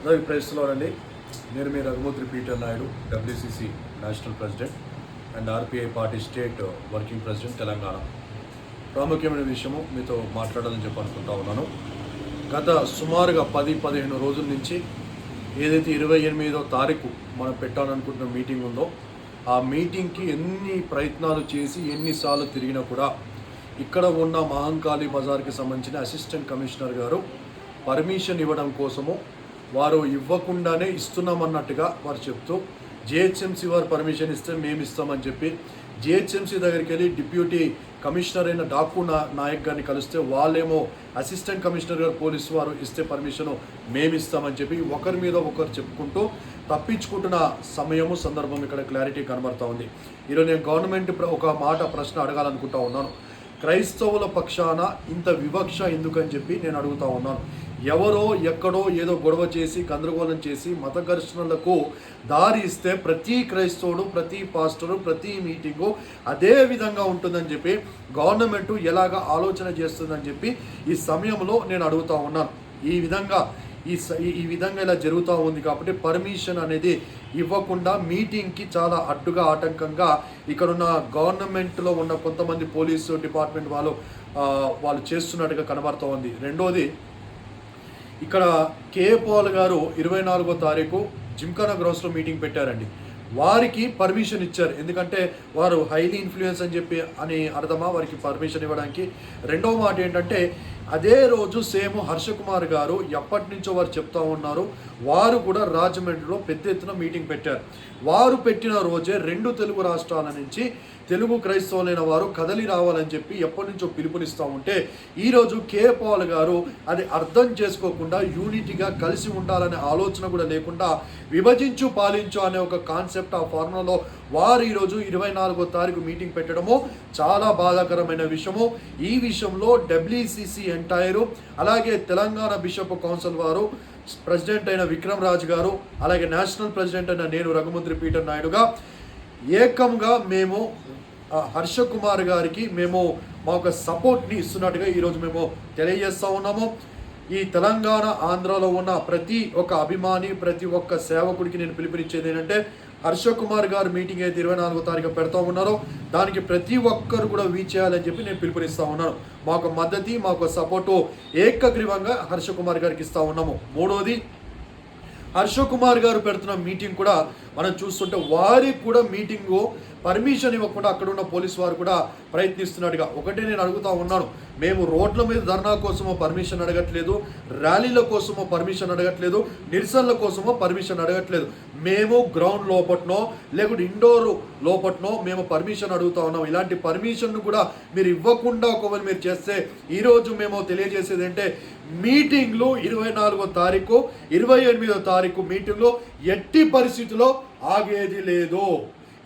అందరికి ప్రశ్నలో అండి. నేను మీ Raghumurthy Peter Naidu WCC national president and RPI party state working president Telangana. ప్రాముఖ్యమైన విషయము మీతో మాట్లాడాలని చెప్పి అనుకుంటా ఉన్నాను. గత సుమారుగా పది పదిహేను రోజుల నుంచి ఏదైతే ఇరవై ఎనిమిదో తారీఖు మనం పెట్టాలనుకుంటున్న మీటింగ్ ఉందో ఆ మీటింగ్కి ఎన్ని ప్రయత్నాలు చేసి ఎన్నిసార్లు తిరిగినా కూడా ఇక్కడ ఉన్న మహంకాళి బజార్కి సంబంధించిన అసిస్టెంట్ కమిషనర్ గారు పర్మిషన్ ఇవ్వడం కోసము వారు ఇవ్వకుండానే ఇస్తున్నామన్నట్టుగా వారు చెప్తూ జిహెచ్ఎంసీ వారు పర్మిషన్ ఇస్తే మేము ఇస్తామని చెప్పి జిహెచ్ఎంసీ దగ్గరికి వెళ్ళి డిప్యూటీ కమిషనర్ అయిన డాకు నా నాయక్ గారిని కలిస్తే వాళ్ళేమో అసిస్టెంట్ కమిషనర్ గారు పోలీసు వారు ఇస్తే పర్మిషన్ మేము ఇస్తామని చెప్పి ఒకరి మీద ఒకరు చెప్పుకుంటూ తప్పించుకుంటున్న సమయము సందర్భం ఇక్కడ క్లారిటీ కనబడతా ఉంది. ఈరోజు నేను గవర్నమెంట్ ఒక మాట ప్రశ్న అడగాలనుకుంటా ఉన్నాను. క్రైస్తవుల పక్షాన ఇంత వివక్ష ఎందుకని చెప్పి నేను అడుగుతా ఉన్నాను. ఎవరో ఎక్కడో ఏదో గొడవ చేసి గందరగోళం చేసి మత ఘర్షణలకు దారి ఇస్తే ప్రతి క్రైస్తవుడు ప్రతి పాస్టరు ప్రతి మీటింగు అదే విధంగా ఉంటుందని చెప్పి గవర్నమెంట్ ఎలాగ ఆలోచన చేస్తుందని చెప్పి ఈ సమయంలో నేను అడుగుతా ఉన్నాను ఈ విధంగా ఈ స- ఈ- ఈ విధంగా ఇలా జరుగుతూ ఉంది కాబట్టి పర్మిషన్ అనేది ఇవ్వకుండా మీటింగ్కి చాలా అడ్డుగా ఆటంకంగా ఇక్కడున్న గవర్నమెంట్లో ఉన్న కొంతమంది పోలీసు డిపార్ట్మెంట్ వాళ్ళు వాళ్ళు చేస్తున్నట్టుగా కనబడుతూ ఉంది రెండోది ఇక్కడ కేఏ పోల్ గారు ఇరవై నాలుగో తారీఖు జిమ్ఖానా గ్రౌస్లో మీటింగ్ పెట్టారండి. వారికి పర్మిషన్ ఇచ్చారు. ఎందుకంటే వారు హైలీ ఇన్ఫ్లుయెన్స్ అని చెప్పి అని అర్థమా? వారికి పర్మిషన్ ఇవ్వడానికి. రెండవ మాట ఏంటంటే అదే రోజు సేమ్ హర్షకుమార్ గారు ఎప్పటి నుంచో వారు చెప్తా ఉన్నారు. వారు కూడా రాజమండ్రిలో పెద్ద ఎత్తున మీటింగ్ పెట్టారు. వారు పెట్టిన రోజే రెండు తెలుగు రాష్ట్రాల నుంచి తెలుగు క్రైస్తవులైన వారు కదలి రావాలని చెప్పి ఎప్పటి నుంచో పిలుపునిస్తూ ఉంటే ఈరోజు కే పాల్ గారు అది అర్థం చేసుకోకుండా యూనిటీగా కలిసి ఉండాలనే ఆలోచన కూడా లేకుండా విభజించు పాలించు అనే ఒక కాన్సెప్ట్ ఆ ఫార్ములాలో వారు ఈరోజు ఇరవై నాలుగో తారీఖు మీటింగ్ పెట్టడము చాలా బాధాకరమైన విషయము. ఈ విషయంలో డబ్ల్యూసిసి ఎంటైరు అలాగే తెలంగాణ బిషప్ కౌన్సిల్ వారు ప్రెసిడెంట్ అయిన విక్రమ్ రాజ్ గారు అలాగే నేషనల్ ప్రెసిడెంట్ అయిన నేను రఘుమంత్రి పీటర్ నాయుడుగా ఏకంగా మేము హర్ష కుమార్ గారికి మేము మా యొక్క సపోర్ట్ని ఇస్తున్నట్టుగా ఈరోజు మేము తెలియజేస్తా ఉన్నాము. ఈ తెలంగాణ ఆంధ్రాలో ఉన్న ప్రతి ఒక్క అభిమాని ప్రతి ఒక్క సేవకుడికి నేను పిలుపునిచ్చేది ఏంటంటే హర్ష కుమార్ గారు మీటింగ్ అయితే ఇరవై నాలుగో తారీఖు పెడతా ఉన్నారో. దానికి ప్రతి ఒక్కరు కూడా వీచ్ చేయాలని చెప్పి నేను పిలుపునిస్తా ఉన్నాను. మాకు మద్దతు మాకు సపోర్టు ఏకగ్రీవంగా హర్ష కుమార్ గారికి ఇస్తా ఉన్నాము. మూడోది హర్ష కుమార్ గారు పెడుతున్న మీటింగ్ కూడా మనం చూస్తుంటే వారికి కూడా మీటింగు పర్మిషన్ ఇవ్వకుండా అక్కడ ఉన్న పోలీస్ వారు కూడా ప్రయత్నిస్తున్నట్టుగా ఒకటే నేను అడుగుతా ఉన్నాను. మేము రోడ్ల మీద ధర్నా కోసమో పర్మిషన్ అడగట్లేదు ర్యాలీల కోసమో పర్మిషన్ అడగట్లేదు నిరసనల కోసమో పర్మిషన్ అడగట్లేదు. మేము గ్రౌండ్ లోపట్నో లేకుంటే ఇండోర్ లోపట్నో మేము పర్మిషన్ అడుగుతా ఉన్నాం. ఇలాంటి పర్మిషన్ను కూడా మీరు ఇవ్వకుండా ఒకవేళ మీరు చేస్తే ఈరోజు మేము తెలియజేసేది అంటే మీటింగ్లు ఇరవై నాలుగో తారీఖు ఇరవై ఎనిమిదో తారీఖు మీటింగ్లో ఎట్టి పరిస్థితిలో ఆగేది లేదు.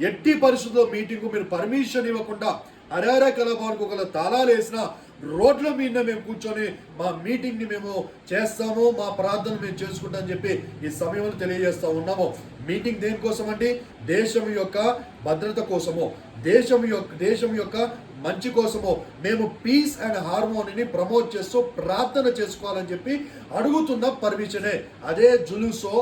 ఎట్టి పరిస్థితుల్లో మీటింగ్ మీరు పర్మిషన్ ఇవ్వకుండా అరారా కలభానికి ఒకళ్ళ తాళాలు వేసిన రోడ్ల మీద మేము కూర్చొని మా మీటింగ్ని మేము చేస్తాము మా ప్రార్థన మేము చేసుకుంటామని చెప్పి ఈ సమయంలో తెలియజేస్తా ఉన్నాము. మీటింగ్ దేనికోసం అండి దేశం యొక్క భద్రత కోసము. దేశం యొక్క దేశం యొక్క మంచి కోసము. మేము పీస్ అండ్ హార్మోనీని ప్రమోట్ చేస్తూ ప్రార్థన చేసుకోవాలని చెప్పి అడుగుతున్న పర్మిషనే అదే జులుసో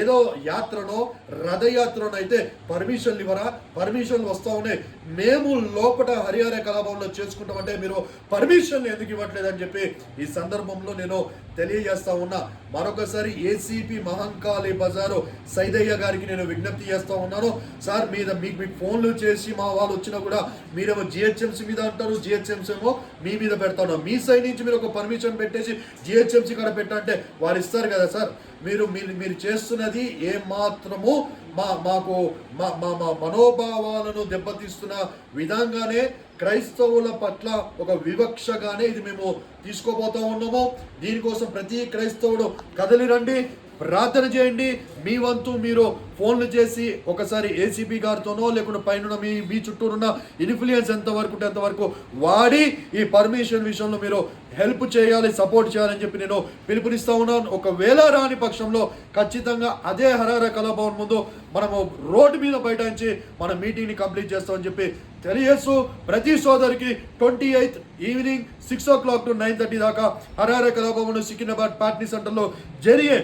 ఏదో యాత్రనో రథయాత్రనో అయితే పర్మిషన్లు ఇవ్వరా? పర్మిషన్లు వస్తూ ఉన్నాయి. మేము లోపల హరిహర కలాభంలో చేసుకుంటామంటే మీరు పర్మిషన్లు ఎందుకు ఇవ్వట్లేదని చెప్పి ఈ సందర్భంలో నేను తెలియజేస్తా ఉన్నా. మరొకసారి ఏసీపీ మహంకాళి బజారు సైదయ్య గారికి నేను విజ్ఞప్తి చేస్తూ ఉన్నాను. సార్ మీద మీకు మీకు ఫోన్లు చేసి మా వాళ్ళు వచ్చినా కూడా మీరేమో జిహెచ్ఎంసీ మీద అంటారు జిహెచ్ఎంసీ ఏమో మీ మీద పెడతాను మీ సైడ్ నుంచి మీరు ఒక పర్మిషన్ పెట్టేసి జిహెచ్ఎంసీ కాడ పెట్టంటే వారు ఇస్తారు కదా సార్. మీరు మీరు మీరు చేస్తున్నది ఏ మాత్రము మా మాకు మా మా మా మనోభావాలను దెబ్బతీస్తున్న విధంగానే క్రైస్తవుల పట్ల ఒక వివక్షగానే ఇది మేము తీసుకోబోతా ఉన్నాము. దీనికోసం ప్రతి క్రైస్తవుడు కదలిరండి ప్రార్థన చేయండి. మీ వంతు మీరు ఫోన్లు చేసి ఒకసారి ఏసీబీ గారితోనో లేకుంటే పైన మీ మీ చుట్టూ ఉన్న ఇన్ఫ్లుయెన్స్ ఎంతవరకు ఉంటే అంతవరకు వాడి ఈ పర్మిషన్ విషయంలో మీరు హెల్ప్ చేయాలి సపోర్ట్ చేయాలని చెప్పి నేను పిలుపునిస్తా ఉన్నాను. ఒకవేళ రాని పక్షంలో ఖచ్చితంగా అదే హరార కళాభవన్ ముందు మనము రోడ్డు మీద బైఠాయించి మన మీటింగ్ని కంప్లీట్ చేస్తామని చెప్పి తెలియజేస్తూ ప్రతి సోదరికి twenty eighth evening six o'clock to nine thirty దాకా హరార కళాభవన్ సికింద్రాబాద్ పార్టీ సెంటర్లో జరిగే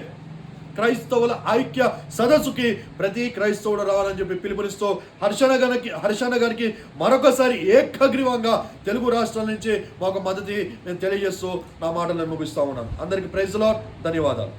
క్రైస్తవుల ఐక్య సదస్సుకి ప్రతి క్రైస్తవుడు రావాలని చెప్పి పిలుపునిస్తూ హర్షణ గారికి హర్షణ గారికి మరొకసారి ఏకగ్రీవంగా తెలుగు రాష్ట్రాల నుంచి మాకు మద్దతు నేను తెలియజేస్తూ నా మాటలను ముగిస్తా ఉన్నాను అందరికీ ప్రైజ్లో ధన్యవాదాలు.